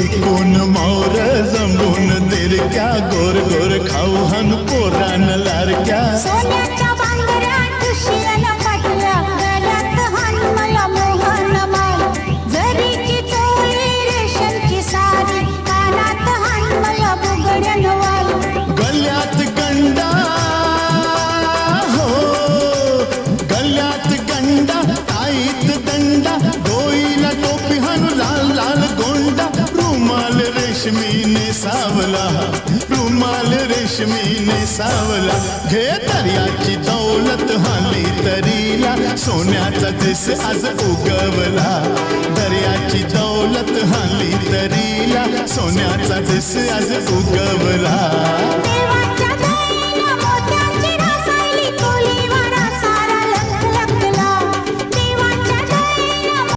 एकूण मोर जमून तिरक्या गोर गोर खाऊ हन पोरान लारक्या। सोन्याच्या बांगड्या फाटल्या गळ्यात हान मला मोहन माल जरीची चोळी रेशमची साडी कानात हान मला बुगड्यान वाल गल्यात गंडा हो गल्यात गंडा आईत दंडा डोईला टोपी हाणू लाल लाल गोंडा. रुमाल रेशमीने सावला रुमाल रेशमीने सावला. घे दर्याची दौलत हाली तरीला सोन्याचा दिस आज उगवला. दर्याची दौलत हाली तरीला सोन्याचा दिस आज उगवला.